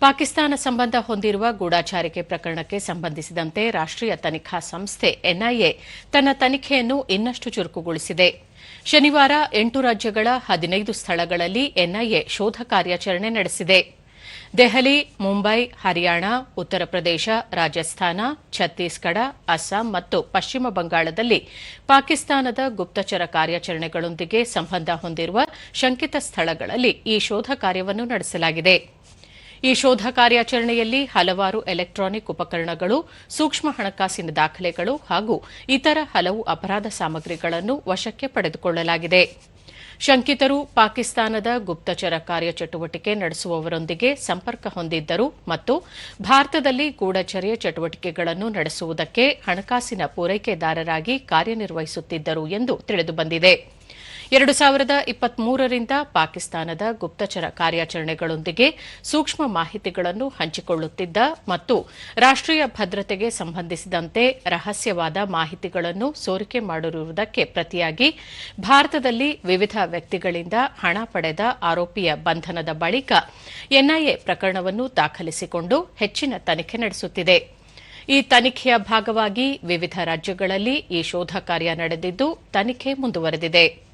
ಪಾಕಿಸ್ತಾನ ಸಂಬಂಧ ಹೊಂದಿರುವ ಗೂಢಾಚಾರಿಕೆ ಪ್ರಕರಣಕ್ಕೆ ಸಂಬಂಧಿಸಿದಂತೆ ರಾಷ್ಟೀಯ ತನಿಖಾ ಸಂಸ್ಥೆ ಎನ್ಐಎ ತನ್ನ ತನಿಖೆಯನ್ನು ಇನ್ನಷ್ಟು ಚುರುಕುಗೊಳಿಸಿದೆ. ಶನಿವಾರ ಎಂಟು ರಾಜ್ಯಗಳ ಹದಿನೈದು ಸ್ಥಳಗಳಲ್ಲಿ ಎನ್ಐಎ ಶೋಧ ಕಾರ್ಯಾಚರಣೆ ನಡೆಸಿದೆ. ದೆಹಲಿ, ಮುಂಬೈ, ಹರಿಯಾಣ, ಉತ್ತರ ಪ್ರದೇಶ, ರಾಜಸ್ಥಾನ, ಛತ್ತೀಸ್ಗಢ, ಅಸ್ಸಾಂ ಮತ್ತು ಪಶ್ಚಿಮ ಬಂಗಾಳದಲ್ಲಿ ಪಾಕಿಸ್ತಾನದ ಗುಪ್ತಚರ ಕಾರ್ಯಾಚರಣೆಗಳೊಂದಿಗೆ ಸಂಬಂಧ ಹೊಂದಿರುವ ಶಂಕಿತ ಸ್ಥಳಗಳಲ್ಲಿ ಈ ಶೋಧ ಕಾರ್ಯವನ್ನು ನಡೆಸಲಾಗಿದೆ. ಈ ಶೋಧ ಕಾರ್ಯಾಚರಣೆಯಲ್ಲಿ ಹಲವಾರು ಎಲೆಕ್ಟ್ರಾನಿಕ್ ಉಪಕರಣಗಳು, ಸೂಕ್ಷ್ಮ ಹಣಕಾಸಿನ ದಾಖಲೆಗಳು ಹಾಗೂ ಇತರ ಹಲವು ಅಪರಾಧ ಸಾಮಗ್ರಿಗಳನ್ನು ವಶಕ್ಕೆ ಪಡೆದುಕೊಳ್ಳಲಾಗಿದೆ. ಶಂಕಿತರು ಪಾಕಿಸ್ತಾನದ ಗುಪ್ತಚರ ಕಾರ್ಯಚಟುವಟಿಕೆ ನಡೆಸುವವರೊಂದಿಗೆ ಸಂಪರ್ಕ ಹೊಂದಿದ್ದರು ಮತ್ತು ಭಾರತದಲ್ಲಿ ಗೂಢಚರ್ಯ ಚಟುವಟಿಕೆಗಳನ್ನು ನಡೆಸುವುದಕ್ಕೆ ಹಣಕಾಸಿನ ಪೂರೈಕೆದಾರರಾಗಿ ಕಾರ್ಯನಿರ್ವಹಿಸುತ್ತಿದ್ದರು ಎಂದು ತಿಳಿದುಬಂದಿದೆ. ಎರಡು ಸಾವಿರದ ಇಪ್ಪತ್ಮೂರರಿಂದ ಪಾಕಿಸ್ತಾನದ ಗುಪ್ತಚರ ಕಾರ್ಯಾಚರಣೆಗಳೊಂದಿಗೆ ಸೂಕ್ಷ್ಮ ಮಾಹಿತಿಗಳನ್ನು ಹಂಚಿಕೊಳ್ಳುತ್ತಿದ್ದ ಮತ್ತು ರಾಷ್ಟೀಯ ಭದ್ರತೆಗೆ ಸಂಬಂಧಿಸಿದಂತೆ ರಹಸ್ಯವಾದ ಮಾಹಿತಿಗಳನ್ನು ಸೋರಿಕೆ ಮಾಡಿರುವುದಕ್ಕೆ ಪ್ರತಿಯಾಗಿ ಭಾರತದಲ್ಲಿ ವಿವಿಧ ವ್ಯಕ್ತಿಗಳಿಂದ ಹಣ ಪಡೆದ ಆರೋಪಿಯ ಬಂಧನದ ಬಳಿಕ ಎನ್ಐಎ ಪ್ರಕರಣವನ್ನು ದಾಖಲಿಸಿಕೊಂಡು ಹೆಚ್ಚಿನ ತನಿಖೆ ನಡೆಸುತ್ತಿದೆ. ಈ ತನಿಖೆಯ ಭಾಗವಾಗಿ ವಿವಿಧ ರಾಜ್ಯಗಳಲ್ಲಿ ಈ ಶೋಧ ಕಾರ್ಯ ನಡೆದಿದ್ದು, ತನಿಖೆ ಮುಂದುವರೆದಿದೆ.